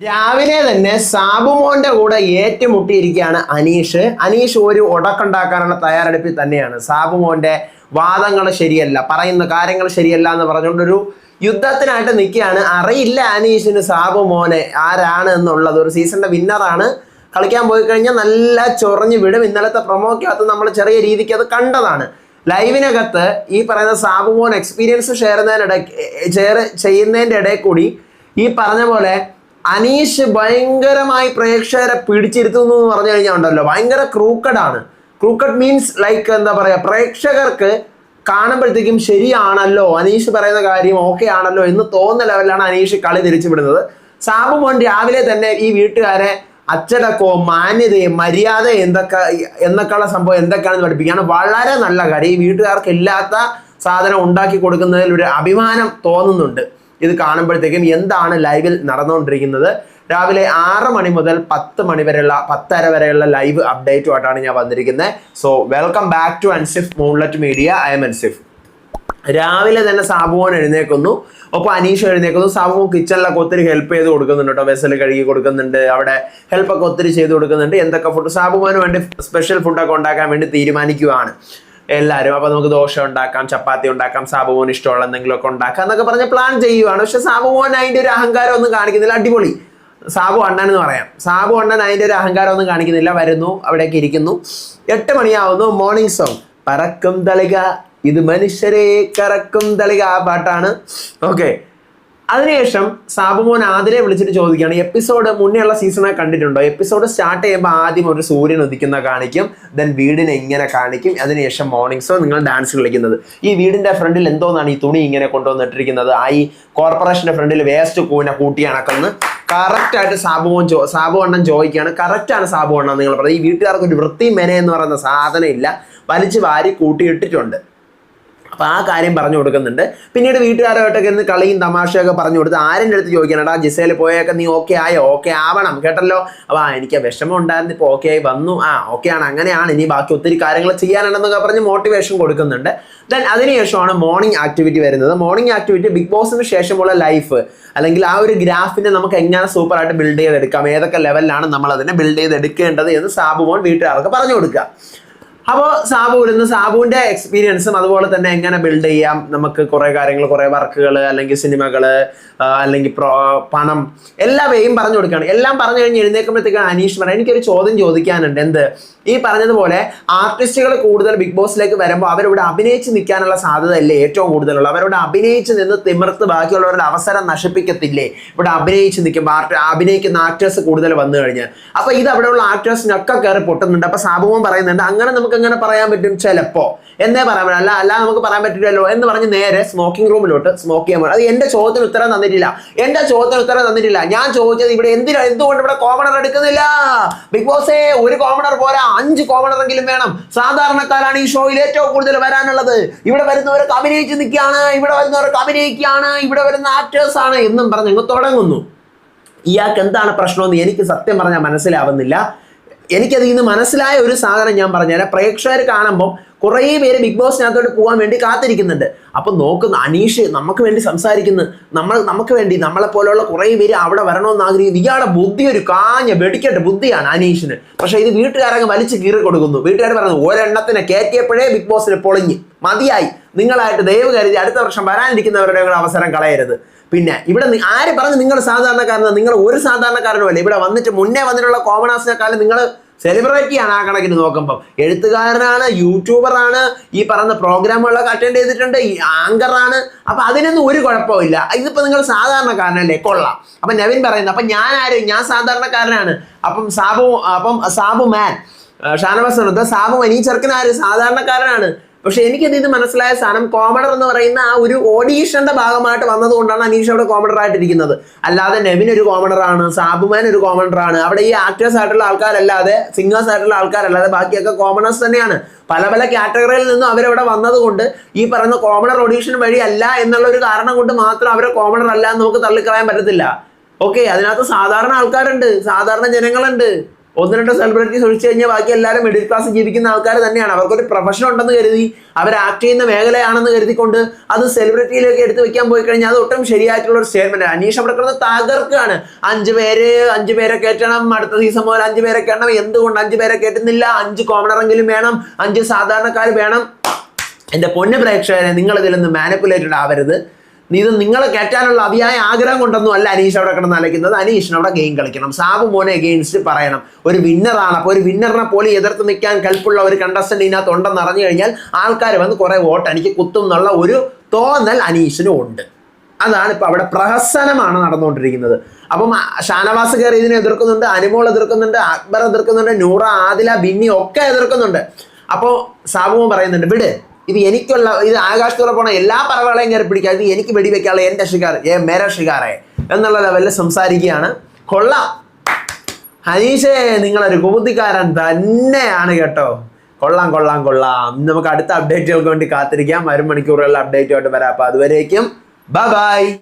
രാവിലെ തന്നെ സാബുമോന്റെ കൂടെ ഏറ്റുമുട്ടിയിരിക്കുകയാണ് അനീഷ്. അനീഷ് ഒരു ഉടക്കുണ്ടാക്കാനുള്ള തയ്യാറെടുപ്പിൽ തന്നെയാണ്. സാബുമോന്റെ വാദങ്ങൾ ശരിയല്ല പറയുന്ന കാര്യങ്ങൾ ശരിയല്ല എന്ന് പറഞ്ഞുകൊണ്ടൊരു യുദ്ധത്തിനായിട്ട് നിൽക്കുകയാണ്. അറിയില്ല അനീഷിന് സാബുമോനെ ആരാണ് എന്നുള്ളത്. ഒരു സീസണിന്റെ വിന്നറാണ് കളിക്കാൻ പോയി കഴിഞ്ഞാൽ നല്ല ചൊറഞ്ഞ് വിടും. ഇന്നലത്തെ പ്രൊമോക്കകത്ത് നമ്മൾ ചെറിയ രീതിക്ക് അത് കണ്ടതാണ്. ലൈവിനകത്ത് ഈ പറയുന്ന സാബുമോൻ എക്സ്പീരിയൻസ് ഷെയർ ചെയ്യുന്നതിനിടയ്ക്ക് ഷെയർ ചെയ്യുന്നതിന്റെ ഇടയിൽ കൂടി ഈ പറഞ്ഞ പോലെ അനീഷ് ഭയങ്കരമായി പ്രേക്ഷകരെ പിടിച്ചിരുത്തുന്നു എന്ന് പറഞ്ഞു കഴിഞ്ഞാൽ ഉണ്ടല്ലോ. ഭയങ്കര ആണ് ക്രൂക്കഡ് മീൻസ് ലൈക്ക് എന്താ പറയാ പ്രേക്ഷകർക്ക് കാണുമ്പോഴത്തേക്കും ശരിയാണല്ലോ അനീഷ് പറയുന്ന കാര്യം ഓക്കെ ആണല്ലോ എന്ന് തോന്നുന്ന ലെവലിലാണ് അനീഷ് കളി തിരിച്ചുവിടുന്നത്. സാബു മോൻ രാവിലെ തന്നെ ഈ വീട്ടുകാരെ അച്ചടക്കോ മാന്യതയും മര്യാദ എന്തൊക്കെ എന്നൊക്കെയുള്ള സംഭവം എന്തൊക്കെയാണെന്ന് പഠിപ്പിക്കുകയാണ്. വളരെ നല്ല കാര്യം. ഈ വീട്ടുകാർക്ക് ഇല്ലാത്ത സാധനം ഉണ്ടാക്കി കൊടുക്കുന്നതിൽ ഒരു അഭിമാനം തോന്നുന്നുണ്ട്. ഇത് കാണുമ്പോഴത്തേക്കും എന്താണ് ലൈവിൽ നടന്നുകൊണ്ടിരിക്കുന്നത്? രാവിലെ ആറ് മണി മുതൽ പത്ത് മണി വരെയുള്ള പത്തര വരെയുള്ള ലൈവ് അപ്ഡേറ്റുമായിട്ടാണ് ഞാൻ വന്നിരിക്കുന്നത്. So welcome back to Ansif Moonlet Media I'm Ansif രാവിലെ തന്നെ സാബുവൻ എഴുന്നേക്കുന്നു ഒപ്പം അനീഷ് എഴുന്നേക്കുന്നു സാബുമോൻ കിച്ചണിലൊക്കെ ഒത്തിരി ഹെൽപ്പ് ചെയ്ത് കൊടുക്കുന്നുണ്ട് കേട്ടോ. വെസൽ കഴുകി കൊടുക്കുന്നുണ്ട്. അവിടെ ഹെൽപ്പൊക്കെ ഒത്തിരി ചെയ്ത് കൊടുക്കുന്നുണ്ട്. എന്തൊക്കെ ഫുഡ് സാബുമോന് വേണ്ടി സ്പെഷ്യൽ ഫുഡൊക്കെ ഉണ്ടാക്കാൻ വേണ്ടി തീരുമാനിക്കുകയാണ് എല്ലാവരും അപ്പോൾ നമുക്ക് ദോശ ഉണ്ടാക്കാം ചപ്പാത്തി ഉണ്ടാക്കാം സാബുമോൻ ഇഷ്ടമുള്ള എന്തെങ്കിലുമൊക്കെ ഉണ്ടാക്കാം എന്നൊക്കെ പറഞ്ഞ് പ്ലാൻ ചെയ്യുവാണ്. പക്ഷെ സാബുമോൻ അതിന്റെ ഒരു അഹങ്കാരം ഒന്നും കാണിക്കുന്നില്ല. അടിപൊളി. സാബു അണ്ണൻ എന്ന് പറയാം. സാബു അണ്ണൻ അതിന്റെ ഒരു അഹങ്കാരം ഒന്നും കാണിക്കുന്നില്ല. വരുന്നു അവിടേക്ക് ഇരിക്കുന്നു. എട്ട് മണിയാവുന്നു മോർണിംഗ് സോങ് പറക്കും തളിക ഇത് മനുഷ്യരെ കറക്കും തളിക ആ പാട്ടാണ്. ഓക്കെ അതിനുശേഷം സാബുമോൻ ആതിരെ വിളിച്ചിട്ട് ചോദിക്കുകയാണ് എപ്പിസോഡ് മുന്നേയുള്ള സീസണെ കണ്ടിട്ടുണ്ടോ? എപ്പിസോഡ് സ്റ്റാർട്ട് ചെയ്യുമ്പോൾ ആദ്യം ഒരു സൂര്യൻ ഉദിക്കുന്ന കാണിക്കും ദെൻ വീടിനെ ഇങ്ങനെ കാണിക്കും അതിനുശേഷം മോർണിംഗ് സോ നിങ്ങൾ ഡാൻസ് കളിക്കുന്നത്. ഈ വീടിന്റെ ഫ്രണ്ടിൽ എന്തോന്നാണ് ഈ തുണി ഇങ്ങനെ കൊണ്ടുവന്നിട്ടിരിക്കുന്നത്? ആ ഈ കോർപ്പറേഷന്റെ ഫ്രണ്ടിൽ വേസ്റ്റ് കൂന കൂട്ടി അണക്കെന്ന്. കറക്റ്റായിട്ട് സാബുമോൻ ചോ സാബു അണ്ണൻ ചോദിക്കുകയാണ് കറക്റ്റാണ് സാബു അണ്ണൻ നിങ്ങൾ പറയുന്നത്. ഈ വീട്ടുകാർക്ക് ഒരു വൃത്തി മെന എന്ന് പറയുന്ന സാധനം ഇല്ല വലിച്ചു വാരി കൂട്ടിയിട്ടിട്ടുണ്ട്. അപ്പൊ ആ കാര്യം പറഞ്ഞു കൊടുക്കുന്നുണ്ട്. പിന്നീട് വീട്ടുകാരുമായിട്ടൊക്കെ ഇന്ന് കളിയും തമാശയൊക്കെ പറഞ്ഞു കൊടുത്ത് ആരെന്റെ അടുത്ത് ചോദിക്കണം എടാ ജിസയിൽ പോയൊക്കെ നീ ഓക്കെ ആയോ? ഓക്കെ ആവണം കേട്ടല്ലോ? അപ്പോൾ ആ എനിക്ക് വിഷമം ഉണ്ടായിരുന്നു ഇപ്പോൾ ഓക്കെ ആയി വന്നു. ആ ഓക്കെ ആണ് അങ്ങനെയാണ് ഇനി ബാക്കി ഒത്തിരി കാര്യങ്ങൾ ചെയ്യാനുണ്ടെന്നൊക്കെ പറഞ്ഞ് മോട്ടിവേഷൻ കൊടുക്കുന്നുണ്ട്. ദെൻ അതിനുശേഷമാണ് മോർണിംഗ് ആക്ടിവിറ്റി വരുന്നത്. മോർണിംഗ് ആക്ടിവിറ്റി ബിഗ് ബോസിന് ശേഷമുള്ള ലൈഫ് അല്ലെങ്കിൽ ആ ഒരു ഗ്രാഫിനെ നമുക്ക് എങ്ങനെ സൂപ്പറായിട്ട് ബിൽഡ് ചെയ്തെടുക്കാം? ഏതൊക്കെ ലെവലിലാണ് നമ്മൾ അതിനെ ബിൽഡ് ചെയ്തെടുക്കേണ്ടത് എന്ന് സാബുമോൻ വീട്ടുകാർക്ക് പറഞ്ഞു കൊടുക്കുക. അപ്പോൾ സാബു ഇടുന്ന സാബുവിന്റെ എക്സ്പീരിയൻസും അതുപോലെ തന്നെ എങ്ങനെ ബിൽഡ് ചെയ്യാം? നമുക്ക് കുറേ കാര്യങ്ങൾ കുറേ വർക്കുകൾ അല്ലെങ്കിൽ സിനിമകൾ അല്ലെങ്കിൽ പ്രോ പണം എല്ലാ വേയും പറഞ്ഞു കൊടുക്കുകയാണ്. എല്ലാം പറഞ്ഞു കഴിഞ്ഞ് എഴുന്നേക്കുമ്പോഴത്തേക്കാണ് അനീഷ് പറയാം എനിക്കൊരു ചോദ്യം ചോദിക്കാനുണ്ട്. എന്ത്? ഈ പറഞ്ഞതുപോലെ ആർട്ടിസ്റ്റുകൾ കൂടുതൽ ബിഗ് ബോസിലേക്ക് വരുമ്പോൾ അവരോട് അഭിനയിച്ച് നിൽക്കാനുള്ള സാധ്യത അല്ലേ ഏറ്റവും കൂടുതലുള്ള അവരോട് അഭിനയിച്ച് നിന്ന് തിമിർത്ത് ബാക്കിയുള്ളവരുടെ അവസരം നശിപ്പിക്കത്തില്ലേ? ഇവിടെ അഭിനയിച്ച് നിൽക്കുമ്പോൾ ആർട്ട് അഭിനയിക്കുന്ന ആക്ടേഴ്സ് കൂടുതൽ വന്നു കഴിഞ്ഞാൽ അപ്പോൾ ഇത് അവിടെയുള്ള ആക്ടേഴ്സിനൊക്കെ കയറി പൊട്ടുന്നുണ്ട്. അപ്പോൾ സാബുവും പറയുന്നുണ്ട് അങ്ങനെ നമുക്ക് എങ്ങനെ പറയാൻ പറ്റും ചിലപ്പോ. എന്നേ പറയാൻ പറ്റും. അല്ല അല്ല നമുക്ക് പറയാൻ പറ്റില്ലല്ലോ എന്ന് പറഞ്ഞ് നേരെ സ്മോക്കിംഗ് റൂമിലോട്ട് സ്മോക്ക് ചെയ്യാൻ അത് എന്റെ ചോദ്യത്തിന് ഉത്തരം തന്നിട്ടില്ല. എന്റെ ചോദ്യത്തിന് ഉത്തരം തന്നിട്ടില്ല. ഞാൻ ചോദിച്ചത് ഇവിടെ എന്തിനാ എന്തുകൊണ്ട് ഇവിടെ കോമണർ എടുക്കുന്നില്ല? ബിഗ് ബോസേ ഒരു കോമണർ പോരാ. അഞ്ച് കോമണർ എങ്കിലും വേണം. സാധാരണക്കാരാണ് ഈ ഷോയിൽ ഏറ്റവും കൂടുതൽ വരാനുള്ളത്. ഇവിടെ വരുന്നവരൊക്കെ അഭിനയിച്ച് നിൽക്കുകയാണ്. ഇവിടെ വരുന്നവരൊക്കെ അഭിനയിക്കുകയാണ്. ഇവിടെ വരുന്ന ആക്ടേഴ്സ് ആണ് എന്നും പറഞ്ഞ് അങ്ങ് തുടങ്ങുന്നു. ഇയാൾക്ക് എന്താണ് പ്രശ്നമെന്ന് എനിക്ക് സത്യം പറഞ്ഞാൽ മനസ്സിലാവുന്നില്ല. എനിക്കത് ഇന്ന് മനസ്സിലായ ഒരു സാധനം ഞാൻ പറഞ്ഞുതരാം. പ്രേക്ഷകർ കാണുമ്പോൾ കുറേ പേര് ബിഗ് ബോസിനകത്തോട്ട് പോകാൻ വേണ്ടി കാത്തിരിക്കുന്നുണ്ട്. അപ്പം നോക്കുന്ന അനീഷ് നമുക്ക് വേണ്ടി സംസാരിക്കുന്നു. നമ്മൾ നമുക്ക് വേണ്ടി നമ്മളെ പോലെയുള്ള കുറേ പേര് അവിടെ വരണമെന്ന് ആഗ്രഹിക്കുന്നു. ഇയാളുടെ ബുദ്ധി ഒരു കാഞ്ഞ വെടിക്കട്ടെ ബുദ്ധിയാണ് അനീഷിന്. പക്ഷേ ഇത് വീട്ടുകാരങ്ങ് വലിച്ചു കീറി കൊടുക്കുന്നു. വീട്ടുകാർ പറയുന്നു ഒരെണ്ണത്തിനെ കയറ്റിയപ്പോഴേ ബിഗ് ബോസിന് പൊളിഞ്ഞ്. മതിയായി. നിങ്ങളായിട്ട് ദയവ് കരുതി അടുത്ത വർഷം വരാനിരിക്കുന്നവരുടെ അവസരം കളയരുത്. പിന്നെ ഇവിടെ ആര് പറഞ്ഞു നിങ്ങൾ സാധാരണക്കാരനാണ് നിങ്ങൾ ഒരു സാധാരണക്കാരനുമല്ല. ഇവിടെ വന്നിട്ട് മുന്നേ വന്നിട്ടുള്ള കോമണാസിനെക്കാളും നിങ്ങൾ സെലിബ്രിറ്റിയാണ് ആ കണക്കിന് നോക്കുമ്പോൾ എഴുത്തുകാരനാണ് യൂട്യൂബറാണ് ഈ പറയുന്ന പ്രോഗ്രാമുകളൊക്കെ അറ്റൻഡ് ചെയ്തിട്ടുണ്ട് ആങ്കറാണ് അപ്പം അതിനൊന്നും ഒരു കുഴപ്പമില്ല ഇതിപ്പോ നിങ്ങൾ സാധാരണക്കാരനല്ലേ? കൊള്ളാം. അപ്പം നവീൻ പറയുന്നത് അപ്പം ഞാൻ ആര്? ഞാൻ സാധാരണക്കാരനാണ്. അപ്പം സാബു അപ്പം സാബു മാൻ ഷാനവാസ് സാബു മനീ ഈ ചെറുക്കൻ ആര്? സാധാരണക്കാരനാണ്. പക്ഷെ എനിക്കത് ഇത് മനസ്സിലായ സാധനം കോമഡർ എന്ന് പറയുന്ന ആ ഒരു ഓഡീഷന്റെ ഭാഗമായിട്ട് വന്നതുകൊണ്ടാണ് അനീഷ് അവിടെ കോമഡർ ആയിട്ടിരിക്കുന്നത്. അല്ലാതെ നെവിൻ ഒരു കോമഡർ ആണ് സാബുമാൻ ഒരു കോമഡർ ആണ്. അവിടെ ഈ ആക്ടേഴ്സ് ആയിട്ടുള്ള ആൾക്കാരല്ലാതെ സിംഗേഴ്സ് ആയിട്ടുള്ള ആൾക്കാരല്ലാതെ ബാക്കിയൊക്കെ കോമണേഴ്സ് തന്നെയാണ്. പല പല കാറ്റഗറിയിൽ നിന്നും അവരവിടെ വന്നതുകൊണ്ട് ഈ പറയുന്ന കോമണർ ഓഡീഷൻ വഴി അല്ല എന്നുള്ള ഒരു കാരണം കൊണ്ട് മാത്രം അവരെ കോമണർ അല്ല എന്ന് നമുക്ക് തള്ളിക്കളയാൻ പറ്റത്തില്ല. ഓക്കെ അതിനകത്ത് സാധാരണ ആൾക്കാരുണ്ട് സാധാരണ ജനങ്ങളുണ്ട്. ഒന്ന് രണ്ട് സെലിബ്രിറ്റീസ് ഒഴിച്ചു കഴിഞ്ഞാൽ ബാക്കി എല്ലാവരും മിഡിൽ ക്ലാസ് ജീവിക്കുന്ന ആൾക്കാർ തന്നെയാണ്. അവർക്കൊരു പ്രൊഫഷൻ ഉണ്ടെന്ന് കരുതി അവർ ആക്ട് ചെയ്യുന്ന മേഖലയാണെന്ന് കരുതിക്കൊണ്ട് അത് സെലിബ്രിറ്റിയിലേക്ക് എടുത്തു വെക്കാൻ പോയി കഴിഞ്ഞാൽ അത് ഒട്ടും ശരിയായിട്ടുള്ള ഒരു സ്റ്റേറ്റ്മെന്റ് അനീഷ് അവിടെ കിടന്ന് തകർക്കാണ് അഞ്ച് പേര് അഞ്ച് പേരെ കയറ്റണം അടുത്ത സീസൺ മുതൽ അഞ്ച് പേരെ കയറ്റണം. എന്തുകൊണ്ട് അഞ്ച് പേരെ കയറ്റുന്നില്ല? അഞ്ച് കോമണറെങ്കിലും വേണം. അഞ്ച് സാധാരണക്കാർ വേണം. എന്റെ പൊന്ന് പ്രേക്ഷകരെ നിന്ന് മാനിപ്പുലേറ്റഡ് ആവരുത്. ഇത് നിങ്ങളെ കയറ്റാനുള്ള അതിയായ ആഗ്രഹം കൊണ്ടൊന്നും അല്ല അനീഷ് അവിടെ കിടന്ന് അലയ്ക്കുന്നത്. അനീഷിന് അവിടെ ഗെയിം കളിക്കണം. സാബു മോനെ എഗെയിൻസ്റ്റ് പറയണം. ഒരു വിന്നറാണ് അപ്പോൾ ഒരു വിന്നറിനെ പോലും എതിർത്ത് നിൽക്കാൻ കൽപ്പുള്ള ഒരു കണ്ടസ്റ്റന്റ് ഇതിനകത്ത് ഉണ്ടെന്ന് അറിഞ്ഞു കഴിഞ്ഞാൽ ആൾക്കാർ വന്ന് കുറേ വോട്ട് എനിക്ക് കുത്തും എന്നുള്ള ഒരു തോന്നൽ അനീഷിനും ഉണ്ട്. അതാണ് ഇപ്പൊ അവിടെ പ്രഹസനമാണ് നടന്നുകൊണ്ടിരിക്കുന്നത്. അപ്പം ഷാനവാസ് കയറി ഇതിനെ എതിർക്കുന്നുണ്ട് അനുമോൾ എതിർക്കുന്നുണ്ട് അക്ബർ എതിർക്കുന്നുണ്ട് നൂറ ആദില ബിന്നി ഒക്കെ എതിർക്കുന്നുണ്ട്. അപ്പോൾ സാബുമോൻ പറയുന്നുണ്ട് വിട് ഇത് എനിക്കുള്ള ഇത് ആകാശത്തോടെ പോണ എല്ലാ പറവകളെയും കയറി പിടിക്കുക ഇത് എനിക്ക് വെടിവെക്കാനുള്ള എന്റെ ഷികാർ ഏ മേര ഷികാറെ എന്നുള്ള ലെവലിൽ സംസാരിക്കുകയാണ്. കൊള്ളാം. ഹനീഷേ നിങ്ങളൊരു കൂതിക്കാരൻ തന്നെയാണ് കേട്ടോ. കൊള്ളാം കൊള്ളാം കൊള്ളാം. നമുക്ക് അടുത്ത അപ്ഡേറ്റുകൾക്ക് വേണ്ടി കാത്തിരിക്കാം. വരും മണിക്കൂറുകളിൽ അപ്ഡേറ്റുമായിട്ട് വരാം. അപ്പോൾ അതുവരേക്കും ബൈ ബൈ